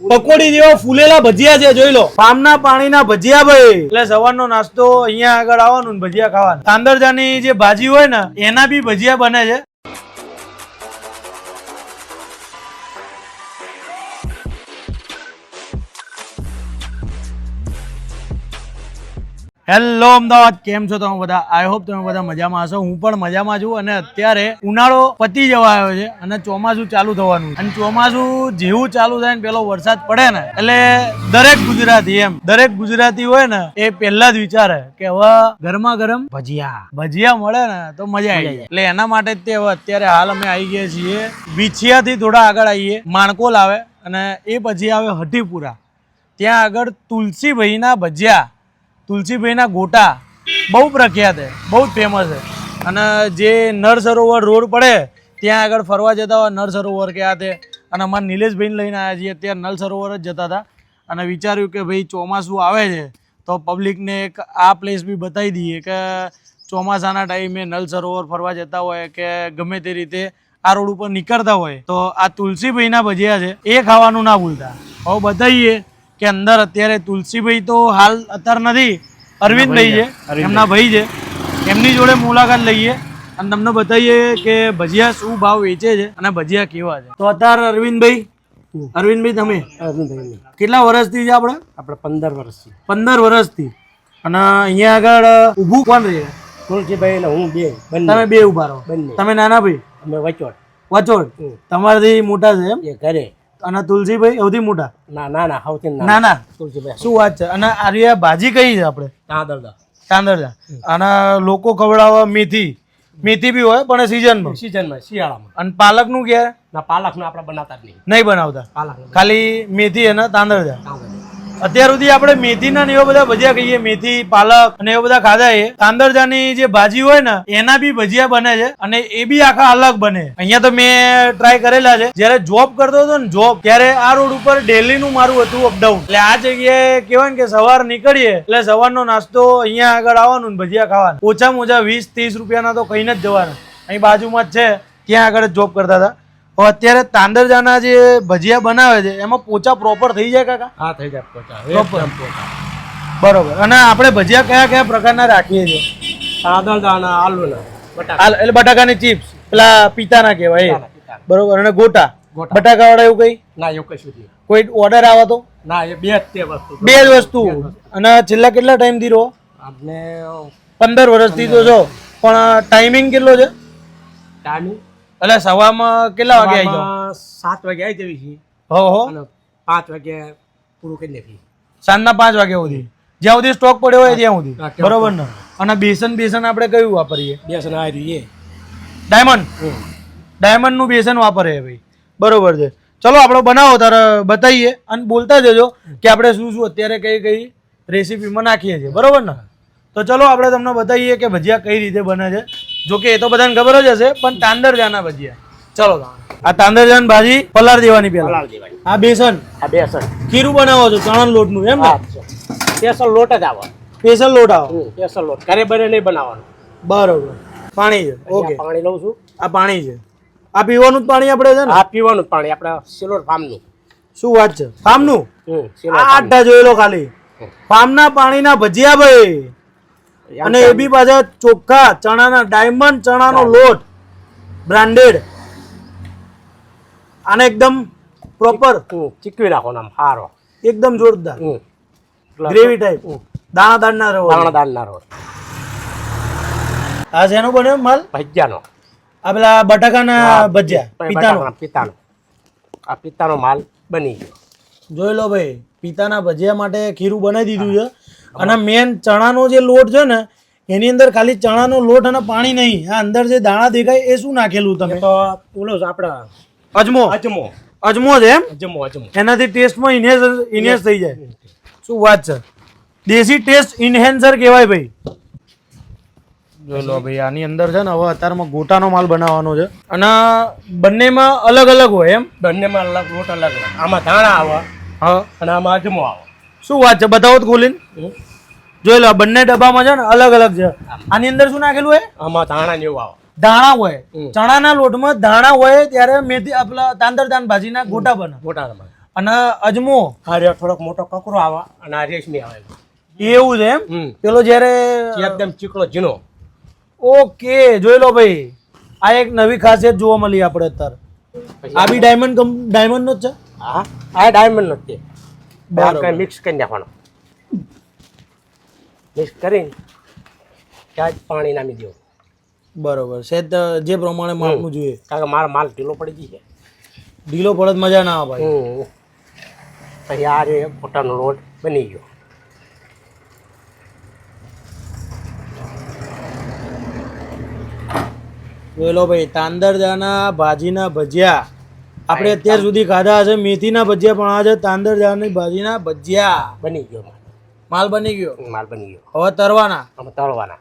પકોડી જેવા ફૂલેલા ભજીયા છે જોઈ લો. પામના પાણીના ભજીયા ભાઈ. એટલે સવારનો નાસ્તો અહીંયા આગળ આવવાનું ભજીયા ખાવાનું. તાંદરજાની જે ભાજી હોય ને એના બી ભજીયા બને છે. હેલો અમદાવાદ કેમ છો તમે બધા? આઈ હોપ તમે બધા મજામાં હશો. હું પણ મજામાં છું અને અત્યારે ઉનાળો પતી જવા આવ્યો છે અને ચોમાસું ચાલુ થવાનું અને ચોમાસું જેવું ચાલુ થાય ને પેલો વરસાદ પડે ને એટલે દરેક ગુજરાતી એમ દરેક ગુજરાતી હોય ને એ પહેલા જ વિચારે કે હવે ગરમા ગરમ ભજીયા ભજીયા મળે ને તો મજા આવી જાય. એટલે એના માટે જ તે હવે અત્યારે હાલ અમે આવી ગયા છીએ. વિછિયાથી થોડા આગળ આવીએ. માણકોલ આવે અને એ પછી આવે હઠીપુરા ત્યાં આગળ તુલસીભાઈના ભજીયા. તુલસીભાઈના ગોટા બહુ પ્રખ્યાત છે, બહુ જ ફેમસ છે. અને જે નર સરોવર રોડ પડે, ત્યાં આગળ ફરવા જતા હોય નર સરોવર કે આ તે. અને અમારા નિલેશભાઈને લઈને આવ્યા છીએ ત્યાં નલ સરોવર જ જતા હતા. અને વિચાર્યું કે ભાઈ ચોમાસું આવે છે, તો પબ્લિકને એક આ પ્લેસ બી બતાવી દઈએ કે ચોમાસાના ટાઈમે નલ સરોવર ફરવા જતા હોય કે ગમે તે રીતે આ રોડ ઉપર નીકળતા હોય. તો આ તુલસીભાઈના ભજીયા છે, એ ખાવાનું ના ભૂલતા. હવે બતાવીએ કે અંદર અત્યારે તુલસીભાઈ તો હાલ અત્યારે નથી. અરવિંદભાઈ છે. એમના ભાઈ છે. એમની જોડે મુલાકાત લઈએ. અને તમને બતાવીએ કે ભજીયા શું ભાવ વેચે છે અને ભજીયા કેવા છે. તો અત્યારે અરવિંદભાઈ અરવિંદભાઈ તમે? અરવિંદભાઈ કેટલા વર્ષથી છે આપણે? આપણે પંદર વર્ષથી. પંદર વર્ષથી. અને અહીંયા આગળ ઊભું કોણ રહે? તુલસીભાઈ ને હું બે બંને. તમે બે ઊભા રહો. બંને. તમે નાના ભાઈ? અમે વચોટ વચોડ તમારાથી મોટા છે એમ? એ ઘરે. અને તુલસીભાઈ સૌથી મોટા? ના ના ના સૌથી ના ના. તુલસીભાઈ. શું વાત છે? અને આર્યા ભાજી કઈ છે આપણે? તાંદળદા તાંદરજા અને લોકો ખવડાવવા મેથી મેથી બી હોય પણ સિઝનમાં સિઝનમાં શિયાળામાં. અને પાલકનું કે ના પાલકનું આપણે બનાવતા જ નહીં. નહીં બનાવતા. પાલક ખાલી મેથી અને તાંદરજા અત્યાર સુધી આપણે મેથીના એવા બધા ભજીયા કહીએ મેથી, પાલક અને એવા બધા ખાધા એ. તાંદરજાની જે ભાજી હોય ને, એના બી ભજીયા બને છે અને એ બી આખા અલગ બને. અહીંયા તો મેં ટ્રાય કરેલા છે. જ્યારે જોબ કરતો હતો ને જોબ ત્યારે આ રોડ ઉપર ડેલી નું મારું હતું અપડાઉન એટલે આ જગ્યાએ કેવાય ને કે સવાર નીકળીએ, એટલે સવારનો નાસ્તો અહીંયા આગળ આવવાનું ને ભજીયા ખાવાનું. ઓછામાં ઓછા વીસ, ત્રીસ રૂપિયાના તો કહીને જ જવાના. અહીં બાજુમાં જ છે. ત્યાં આગળ જોબ કરતા હતા. અત્યારે તાંદરજાના જે ભજીયા બનાવે છે એમાં પોચા પ્રોપર થઈ જાય કાકા? હા થઈ જાય પોચા. પ્રોપર બરોબર. અને આપણે ભજીયા કયા કયા પ્રકારના રાખીએ છીએ? તાંદળદા દાણા આલુ ને બટાકા એટલે બટાકાની ચિપ્સ પેલા પિતાના કહેવાય બરોબર. અને ગોટા. ગોટા. બટાકા વાળા એવું કઈ? ના એવું કશું નહીં. કોઈ ઓર્ડર આવે તો? ના એ બે જ વસ્તુ. બે જ વસ્તુ. અને છેલ્લા કેટલા ટાઈમથી રહો? આપણે પંદર વર્ષથી તો છો પણ ટાઈમિંગ કેટલો છે? ટાઈમિંગ એટલે સવારમાં કેટલા વાગે આવી જાવ સાત વાગે આવી જવી છે હો હો. પાંચ વાગે પૂરું કરી નાખીએ. સાંજના પાંચ વાગ્યા સુધી જ્યાં સુધી સ્ટોક પડ્યો હોય ત્યાં સુધી. બરોબર ને? અને બેસન બેસન આપણે કયું વાપરીએ? બેસન આવી રહીએ ડાયમંડ? ડાયમંડનું બેસન વાપરે ભાઈ. બરોબર છે. ચલો આપણે બનાવો તારે બતાવીએ. અને બોલતા જજો કે આપણે શું શું અત્યારે કઈ કઈ રેસીપીમાં નાખીએ છીએ. બરોબર ને? તો ચલો આપણે તમને બતાવીએ કે ભજીયા કઈ રીતે બને છે. જો કે એ તો બધાને ખબર જ હશે પણ તાંદરજાના ભજીયા. ચલો આ તાંદરજાન ભાજી પલાર દેવાની પેલા આ બેસન. આ બેસન. ખીરું બનાવો છો ચણા લોટનું એમ ને? સ્પેશિયલ લોટ જ આવો. સ્પેશિયલ લોટ આવો. સ્પેશિયલ લોટ. ઘરે બને નહીં બનાવવાનું. બરોબર. પાણી છે. ઓકે. પાણી લઉં છું. આ પાણી છે. આ પીવાનું જ પાણી આપણે છે ને? આ પીવાનું પાણી. આપણા સિલોર ફાર્મનું. શું વાત છે? ફાર્મનું? હમ સિલોર આ આઠા જોઈ લો ખાલી. ફાર્મના પાણીના ભજીયા ભાઈ. અને એ બી પાછા ચોખ્ખા ચણાના ડાયમંડ ચણાનો લોટ. બ્રાન્ડેડ આને એકદમ પ્રોપર ચીકવી રાખવાનો આમ હારો. એકદમ જોરદાર. ગ્રેવી ટાઈપ દાણા દાણના રહો દાણા દાણના રોટ આ જેનો બન્યો માલ? ભજીયાનો. આ પેલા બટાકાના ભજીયા પિતાનો પિતાનો. આ પિતાનો માલ બની ગયો. જોઈ લો ભાઈ પિતાના ભજીયા માટે ખીરું બનાવી દીધું છે. અને મેન ચણાનો જે લોટ છે ને એની અંદર ખાલી ચણાનો લોટ અને પાણી નહીં. આ અંદર જે દાણા દેખાય એ શું નાખેલું તમે? તો ઓલો આપણા અજમો. અજમો. અજમો છે એમ? અજમો અજમો. એનાથી ટેસ્ટમાં ઇન્હેન્સ ઇન્હેન્સ થઈ જાય. શું વાત છે? દેશી ટેસ્ટ ઇન્હેન્સર કહેવાય ભાઈ. જોઈ લો ભાઈ આની અંદર છે ને હવે અત્યારમાં ગોટાનો માલ બનાવવાનો છે. અને બંનેમાં અલગ અલગ હોય એમ? બંનેમાં અલગ લોટ અલગ અલગ આમાં ધાણા આવે હા. અને આમાં અજમો આવે. શું વાત છે? બતાવો તો ખોલીને. જોઈ લો બંને ડબ્બામાં છે ને અલગ અલગ છે. આની અંદર શું નાખેલું હોય? આમાં ધાણા જેવું આવે. ધાણા હોય. ચણાના લોટમાં ધાણા હોય ત્યારે મેથી આપલા તાંદરદાન ભાજીના ગોટા બને ગોટા બને અને અજમો. આ થોડોક મોટો કકરો આવે અને આ રેશમી આવે. એવું છે એમ? પેલો જ્યારે એકદમ ચીકણો ઝીણો. ઓકે જોઈ લો ભાઈ. આ એક નવી ખાસિયત જોવા મળી આપણે અત્યારે. આ બી ડાયમંડ ડાયમંડ નો જ છે? હા આ ડાયમંડ નો જ છે. બરાબર. મિક્સ કરી નાખવાનો. મિક્સ કરીને ત્યાં જ પાણી નામી દો બરોબર. સેત જે પ્રમાણે માપનું જોઈએ. કારણ કે મારો માલ ઢીલો પડી ગઈ છે. ઢીલો પડત મજા ના આવે ભાઈ. પછી આ રે પોતાનો લોટ બની ગયો. બોલો ભાઈ તાંદરદાના ભાજીના ભજીયા. આપણે અત્યાર સુધી ખાધા હશે. મેથીના ભજીયા પણ આજે તાંદરજાની ભાજીના ભજીયા. બની ગયો માલ. બની ગયો? માલ બની ગયો. હવે તરવાના હવે તળવાના.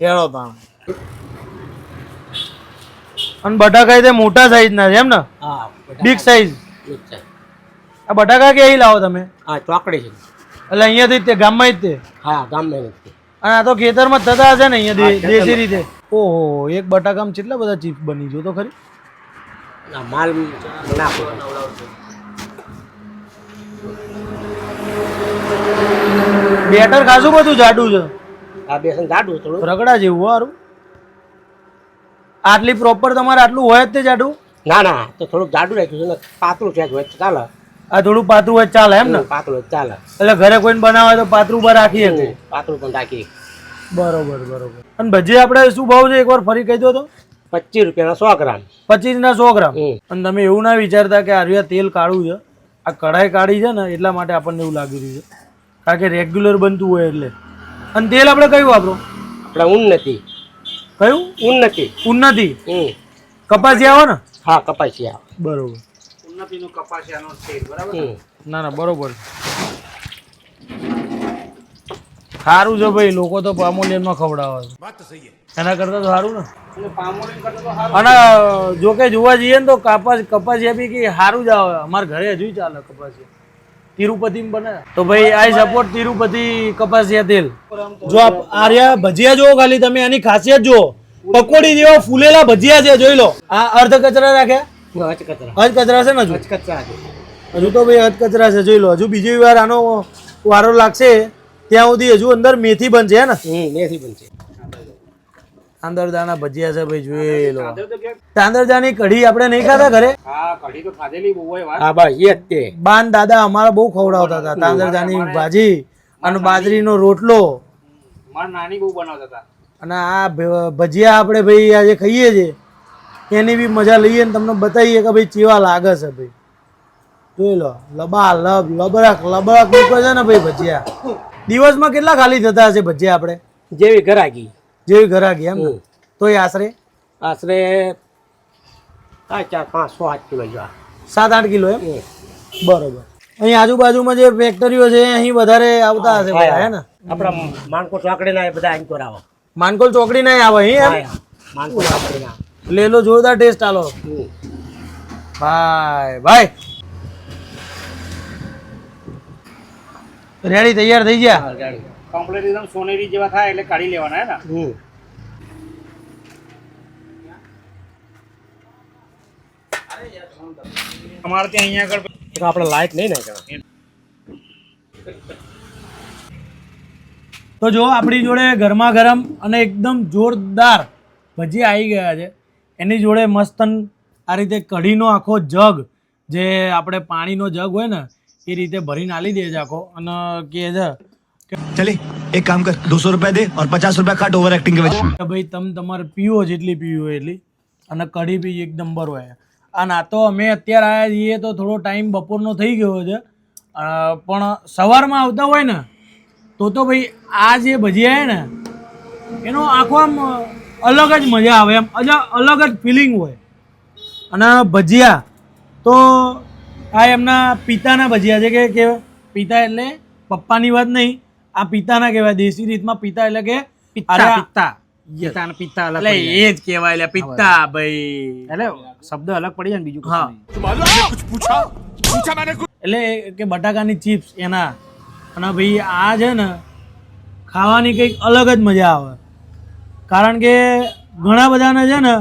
કેળો તાણ. અને બટાકા એ મોટા સાઈઝના છે એમ ને? હા બિગ સાઈઝ આ બટાકા કે લાવો તમે? હા ચોકડી છે. એટલે અહીંયાથી તે ગામમાં જ તે? હા ગામમાં જ અને આ તો ખેતરમાં થતા હશે ને અહીંયા. દેશી રીતે? ઓહો એક બટાકામાં કેટલા બધા ચિપ્સ બની જો તો ખરી? માલ નાખો બેટર ખાસું બધું જાડું છે. આ બેસન જાડું થોડું. રગડા જેવું હારું. આટલી પ્રોપર તમારે આટલું હોય જ તે જાડું? ના ના તો થોડુંક જાડું રાખ્યું છે ને પાતળું છે હોય ચાલે. આ થોડું પાતળું હોય ચાલે એમ ને? પાતળું ચાલે. એટલે ઘરે કોઈને બનાવે તો પાતળું પર રાખીએ પાતળું પણ રાખીએ. બરોબર બરોબર. અને ભજી આપણે શું ભાવ છે? એકવાર ફરી કહી દો તો. પચીસ રૂપિયાના સો ગ્રામ. પચીસ ના સો ગ્રામ. અને તમે એવું ના વિચારતા કે આર્યા તેલ કાળું છે. આ કઢાઈ કાઢી છે ને એટલા માટે આપણને એવું લાગી રહ્યું છે. કારણ કે રેગ્યુલર બનતું હોય એટલે. અને તેલ આપણે કયું વાપરો? આપણે ઊન નથી. કયું? ઊન નથી. ઊન નથી? કપાસી આવો ને? હા કપાસી આવે. બરોબર. ના ના બરોબર. સારું છે ભાઈ લોકો તો પામોલિયનમાં ખવડાવે છે. એના કરતા તો સારું ને? અને જો કે જોવા જઈએ ને તો કપાસ કપાસિયા બી કે સારું જ આવે. અમારા ઘરે હજુ ચાલે કપાસિયા. તિરુપતિ બને. તો ભાઈ આઈ સપોર્ટ તિરુપતિ કપાસિયા તેલ. જો આપ આર્યા ભજીયા જુઓ ખાલી તમે એની ખાસિયત જોવો પકોડી જેવો ફૂલેલા ભજીયા છે જોઈ લો. આ અર્ધ કચરા રાખ્યા? હચ કચરા. અર્ધ કચરા છે ને હજુ? કચરા હજુ તો ભાઈ અધ કચરા છે જોઈ લો. હજુ બીજી વાર આનો વારો લાગશે. ત્યાં સુધી હજુ અંદર મેથી બનશે હે ને? મેથી બનશે. તાંદરદાના ભજીયા છે ભાઈ જોઈ લો. તાંદરદાની કઢી આપણે નહીં ખાતા ઘરે? હા ભાઈ એ જ તે. બાન દાદા અમારા બહુ ખવડાવતા હતા તાંદરદાની ભાજી અને બાજરીનો રોટલો. અને આ ભજીયા આપણે ભાઈ આજે ખાઈએ છીએ એની બી મજા લઈએ ને તમને બતાવીએ કે ભાઈ ચેવા લાગે છે ભાઈ. જોઈ લો લબા લબ લબરક લબરક મૂકે છે ને ભાઈ ભજીયા. દિવસમાં કેટલા ખાલી થતા હશે ભજીયા આપણે? જેવી ઘરાગી. જેવી ઘરાગી એમ ને? હમ. તોય આશરે? આશરે આ ચાર પાંચ સો આઠ કિલો જેવા. સાત આઠ કિલો એમ? હમ. બરોબર. અહીં આજુબાજુમાં જે ફેક્ટરીઓ છે અહીં વધારે આવતા હશે બધા હે. ને? આપણા માનકો ચોકડી એ બધા અહીં આવો. માનકોલ ચોકડી ના આવે અહીં એમ? માનકો ચોકડી ના લેલો જોરદાર ટેસ્ટ આલો. હમ. ભાઈ ભાઈ. રેડી તૈયાર થઈ ગયા? હા, કમ્પ્લીટ એકદમ સોનેરી જેવા થાય એટલે કાઢી લેવાના હે ને? અમારે ત્યાં અહીંયા આગળ તો આપણે લાઈટ નહીં ને તો જો આપણી જોડે ગરમા ગરમ અને એકદમ જોરદાર ભજી આવી ગયા છે. એની જોડે મસ્તન આ રીતે કઢીનો આખો જગ જે આપણે પાણીનો જગ હોય ને એ રીતે ભરીને આલી દે છે આખો અને કે છે ચલી એક કામ કર દોસો રૂપિયા દે ઓર પચાસ રૂપિયા કાટ ઓવર એક્ટિંગ કે ભાઈ તમે તમારે પીવો જેટલી પીવી હોય એટલી. અને કઢી પી એક નંબર હોય. અને આ તો અમે અત્યારે આવ્યા છીએ તો થોડો ટાઈમ બપોરનો થઈ ગયો છે. પણ સવારમાં આવતા હોય ને તો તો ભાઈ આ જે ભજીયા ને એનો આખો આમ અલગ જ મજા આવે. એમ અલગ જ ફિલિંગ હોય. અને ભજીયા તો આ એમના પિતાના ભજીયા છે કે કે પિતા એટલે પપ્પાની વાત નહીં આ પિતાના કહેવાય દેશી રીતમાં પિતા એટલે કે પિતા અલગ એટલે એ જ કહેવાય એટલે પિત્તા ભાઈ. એટલે શબ્દ અલગ પડી જાય ને બીજું હા. એટલે કે બટાકાની ચિપ્સ એના. અને ભાઈ આ છે ને ખાવાની કંઈક અલગ જ મજા આવે. કારણ કે ઘણા બધાને છે ને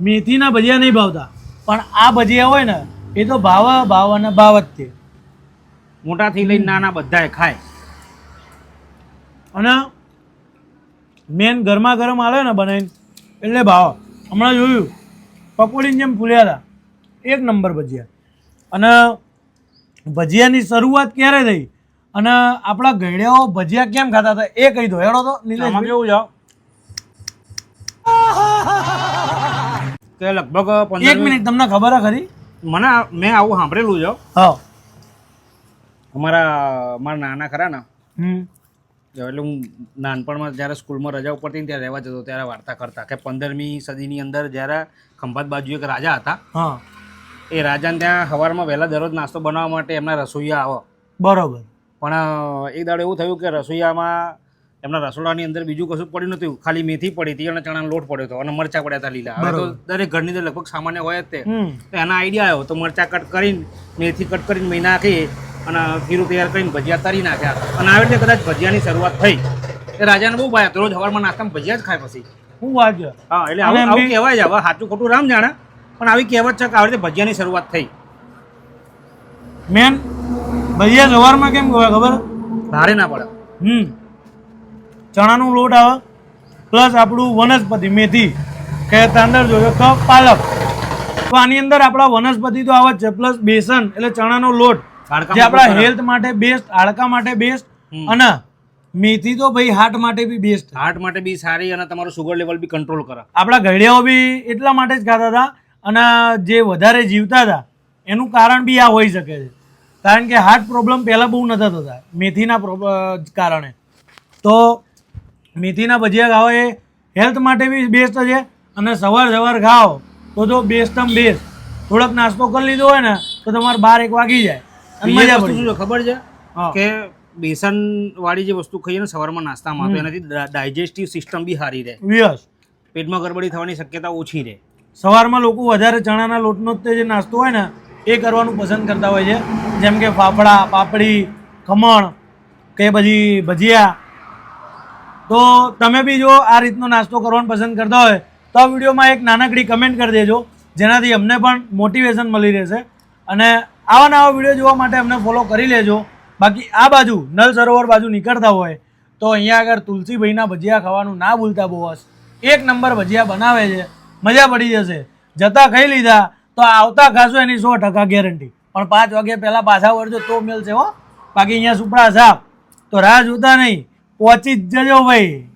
મેથીના ભજીયા નહીં ભાવતા. પણ આ ભજીયા હોય ને એ તો ભાવ ભાવ અને ભાવ જ છે. મોટાથી લઈને નાના બધાય ખાય. અને મેન ગરમા ગરમ આવે ને બનાવીને એટલે ભાવ. હમણાં જોયું પકોડીની જેમ ફૂલ્યા હતા એક નંબર ભજીયા. અને ભજીયાની શરૂઆત ક્યારે થઈ? અને આપણા ગયડાઓ ભજીયા કેમ ખાતા હતા એ કહી દો. હેડો તો નીચે કેવું છે? કે લગભગ એક મિનિટ તમને ખબર હે ખરી? મને મેં આવું સાંભળેલું છે. હા. અમારા મારા નાના ખરા ને. એટલે હું નાનપણમાં જ્યારે સ્કૂલમાં રજા ઉપરથી ને ત્યારે રહેવા જતો ત્યારે વાર્તા કરતા કે પંદરમી સદીની અંદર જ્યારે ખંભાત બાજુ એક રાજા હતા એ રાજાને ત્યાં સવારમાં વહેલા દરરોજ નાસ્તો બનાવવા માટે એમના રસોઈયા આવે બરોબર. પણ એક દાડો એવું થયું કે રસોઈયામાં એમના રસોડાની અંદર બીજું કશું પડ્યું નતું ખાલી મેથી પડી હતી અને ચણાનો લોટ પડ્યો હતો અને મરચા પડ્યા હતા લીલા. હવે તો દરેક ઘરની અંદર લગભગ સામાન્ય હોય જ તે. તો એના આઈડિયા આવ્યો. તો મરચા કટ કરીને મેથી કટ કરીને મહિના નાખી અને ખીરું તૈયાર કરીને ભજીયા તરી નાખ્યા. અને આવી રીતે કદાચ ભજીયાની શરૂઆત થઈ. એ રાજાને બહુ ભાઈ રોજ સવારમાં નાસ્તામાં ભજીયા જ ખાય પછી. હું વાત હા એટલે આવું આવું કહેવાય છે. હવે સાચું ખોટું રામ જાણે. પણ આવી કહેવત છે કે આવી રીતે ભજીયાની શરૂઆત થઈ. મેન ભજીયા સવારમાં કેમ ખબર? ભારે ના પડે. હમ. ચણાનું લોટ આવે પ્લસ આપણું વનસ્પતિ મેથી. કે તાંદર જોયો તો પાલક. તો આની અંદર આપણા વનસ્પતિ તો આવે જ છે પ્લસ બેસન એટલે ચણાનો લોટ. જે આપણા હેલ્થ માટે બેસ્ટ હાડકા માટે બેસ્ટ અને મેથી તો ભાઈ હાર્ટ માટે બી બેસ્ટ હાર્ટ માટે બી સારી અને તમારું સુગર લેવલ બી કંટ્રોલ કરે. આપણા ઘડિયાઓ બી એટલા માટે જ ખાતા હતા અને જે વધારે જીવતા હતા એનું કારણ બી આ હોઈ શકે છે. કારણ કે હાર્ટ પ્રોબ્લેમ પહેલાં બહુ નતા થતા મેથીના કારણે. તો મેથીના ભજીયા ખાવા એ હેલ્થ માટે બી બેસ્ટ છે અને સવાર સવાર ખાઓ તો તો બેસ્ટમ બેસ્ટ થોડોક નાસ્તો કરી લીધો હોય ને તો તમારે બાર એક વાગી જાય. મજા પડી ખબર છે? કે બેસન વાળી જે વસ્તુ ખાઈએ ને સવારમાં નાસ્તામાં તો એનાથી ડાયજેસ્ટિવ સિસ્ટમ બી સારી રહે. યસ પેટમાં ગરબડી થવાની શક્યતા ઓછી રહે. સવારમાં લોકો વધારે ચણાના લોટનો જ જે નાસ્તો હોય ને એ કરવાનું પસંદ કરતા હોય છે. જેમ કે ફાફડા પાપડી ખમણ કે પછી ભજીયા તો તમે બી જો આ રીતનો નાસ્તો કરવાનું પસંદ કરતા હોય, તો આ વિડીયોમાં એક નાનકડી કમેન્ટ કરી દેજો, જેનાથી અમને પણ મોટિવેશન મળી રહેશે. અને આવા નવા વીડિયો જોવા માટે અમને ફોલો કરી લેજો. બાકી આ બાજુ નલ સરોવર બાજુ નીકળતા હોય, તો અહીંયા આગળ તુલસીભાઈના ભજીયા ખાવાનું ના ભૂલતા બોસ એક નંબર ભજીયા બનાવે છે, મજા પડી જશે. જતા ખાઈ લીધા, તો આવતા ખાશો એની સો ટકા ગેરંટી પણ પાંચ વાગ્યા પહેલાં પાછા વળજો તો મળશે હો. બાકી અહીંયા સુપડા સાપ તો રાહ જોતા નહીં. પહોંચી જ જજો ભાઈ.